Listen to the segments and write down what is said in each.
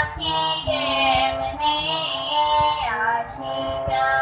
Okay, yeah, yeah, yeah, yeah, yeah,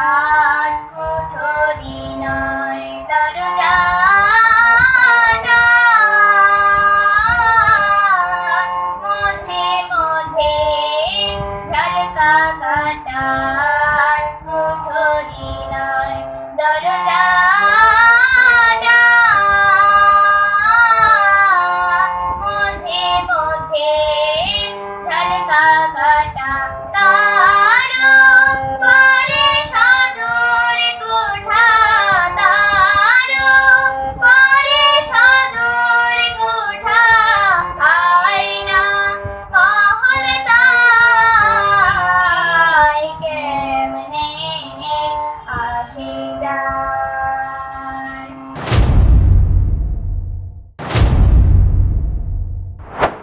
আর কঠোরি নয় দরজা মধ্যে মধ্যে ঝলকা